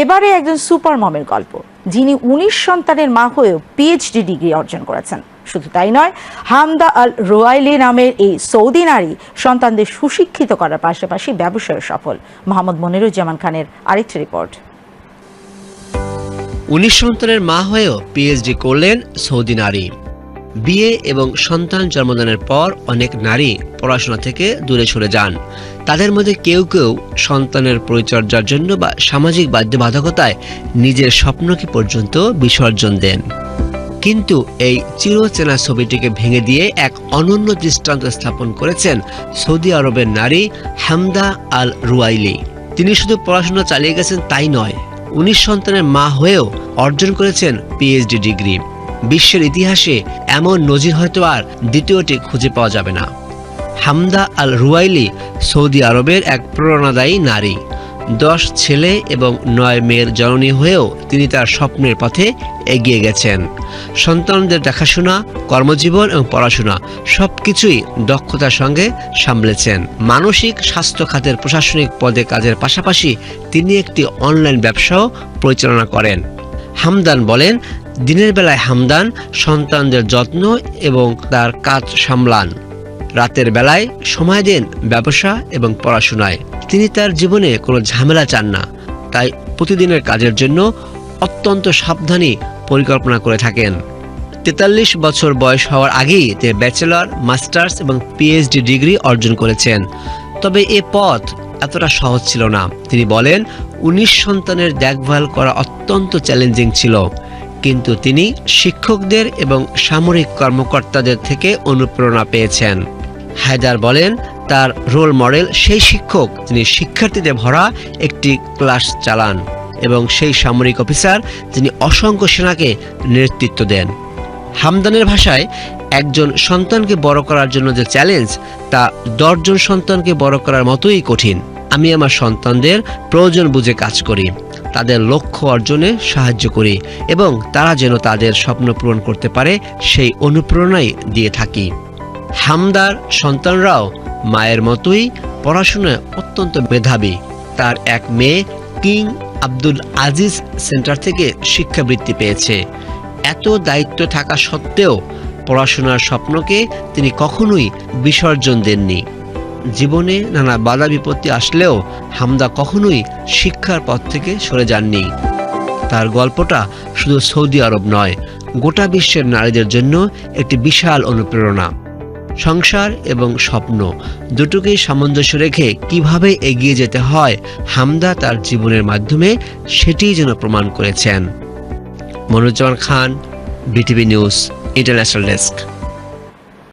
এবারে একজন সুপার মমের গল্প, যিনি উনিশ সন্তানের মা হয়েও পিএইচডি ডিগ্রি অর্জন করেছেন। শুধু তাই নয়, হামদা আল রোয়াইলি নামের এই সৌদি নারী সন্তানদের সুশিক্ষিত করার পাশাপাশি ব্যবসায় সফল। মোহাম্মদ মনিরুজ্জামান খানের আরেকটি রিপোর্ট। উনিশ সন্তানের মা হয়েও পিএইচডি করলেন সৌদি নারী। বিয়ে এবং সন্তান জন্মদানের পর অনেক নারী পড়াশোনা থেকে দূরে সরে যান। তাদের মধ্যে কেউ কেউ সন্তানের পরিচর্যার জন্য বা সামাজিক বাধ্যবাধকতায় নিজের স্বপ্নকে পর্যন্ত বিসর্জন দেন। কিন্তু এই চিরচেনা ছবিটিকে ভেঙে দিয়ে এক অনন্য দৃষ্টান্ত স্থাপন করেছেন সৌদি আরবের নারী হামদা আল রুয়াইলি তিনি শুধু পড়াশোনা চালিয়ে গেছেন তাই নয়, উনিশ সন্তানের মা হয়েও অর্জন করেছেন পিএইচডি ডিগ্রি। বিশ্বের ইতিহাসে এমন নজির হয়তো আর দ্বিতীয়টি খুঁজে পাওয়া যাবে না। হামদা আল রুয়াইলি সৌদি আরবের এক প্রেরণাদায়ী নারী। দশ ছেলে এবং নয় মেয়ের জননী হয়েও তিনি তার স্বপ্নের পথে এগিয়ে গেছেন। সন্তানদের দেখাশোনা, কর্মজীবন এবং পড়াশোনা সবকিছুই দক্ষতার সঙ্গে সামলেছেন। মানসিক স্বাস্থ্য খাতের প্রশাসনিক পদে কাজের পাশাপাশি তিনি একটি অনলাইন ব্যবসাও পরিচালনা করেন। হামদান বলেন দিনের বেলায় হামদান সন্তানদের যত্ন এবং তার কাজ সামলান। রাতের বেলায় সময় দেন ব্যবসা এবং পড়াশোনায়। তিনি তার জীবনে কোনো ঝামেলা চান না। তাই প্রতিদিনের কাজের জন্য অত্যন্ত সাবধানী পরিকল্পনা করে থাকেন। তেতাল্লিশ বছর বয়স হওয়ার আগেই তিনি ব্যাচেলর, মাস্টার্স এবং পিএইচডি ডিগ্রি অর্জন করেছেন। তবে এ পথ এতটা সহজ ছিল না। তিনি বলেন, উনিশ সন্তানের দেখভাল করা অত্যন্ত চ্যালেঞ্জিং ছিল। কিন্তু তিনি শিক্ষকদের এবং সামরিক কর্মকর্তাদের থেকে অনুপ্রেরণা পেয়েছেন। হায়দার বলেন, তার রোল মডেল সেই শিক্ষক যিনি শিক্ষার্থীদের ভরা একটি ক্লাস চালান এবং সেই সামরিক অফিসার যিনি অসংখ্য সেনাকে নেতৃত্ব দেন। হামদানের ভাষায়, একজন সন্তানকে বড় করার জন্য যে চ্যালেঞ্জ, তা দশজন সন্তানকে বড় করার মতোই কঠিন। আমি আমার সন্তানদের প্রয়োজন বুঝে কাজ করি, তাদের লক্ষ্য অর্জনে সাহায্য করি এবং তারা যেন তাদের স্বপ্ন পূরণ করতে পারে সেই অনুপ্রেরণাই দিয়ে থাকি। হামদার সন্তানরাও মায়ের মতোই পড়াশোনায় অত্যন্ত মেধাবী। তার এক মেয়ে কিং আব্দুল আজিজ সেন্টার থেকে শিক্ষাবৃত্তি পেয়েছে। এত দায়িত্ব থাকা সত্ত্বেও পড়াশোনার স্বপ্নকে তিনি কখনোই বিসর্জন দেননি। জীবনে নানা বাধা বিপত্তি আসলেও হামদা কখনোই শিক্ষার পথ থেকে সরে যাননি। তার গল্পটা শুধু সৌদি আরব নয়, গোটা বিশ্বের নারীদের জন্য একটি বিশাল অনুপ্রেরণা। সংসার এবং স্বপ্ন দুটোকেই সামঞ্জস্য রেখে কীভাবে এগিয়ে যেতে হয় হামদা তার জীবনের মাধ্যমে সেটিই যেন প্রমাণ করেছেন। Monozzaman Khan, BTV news, international desk.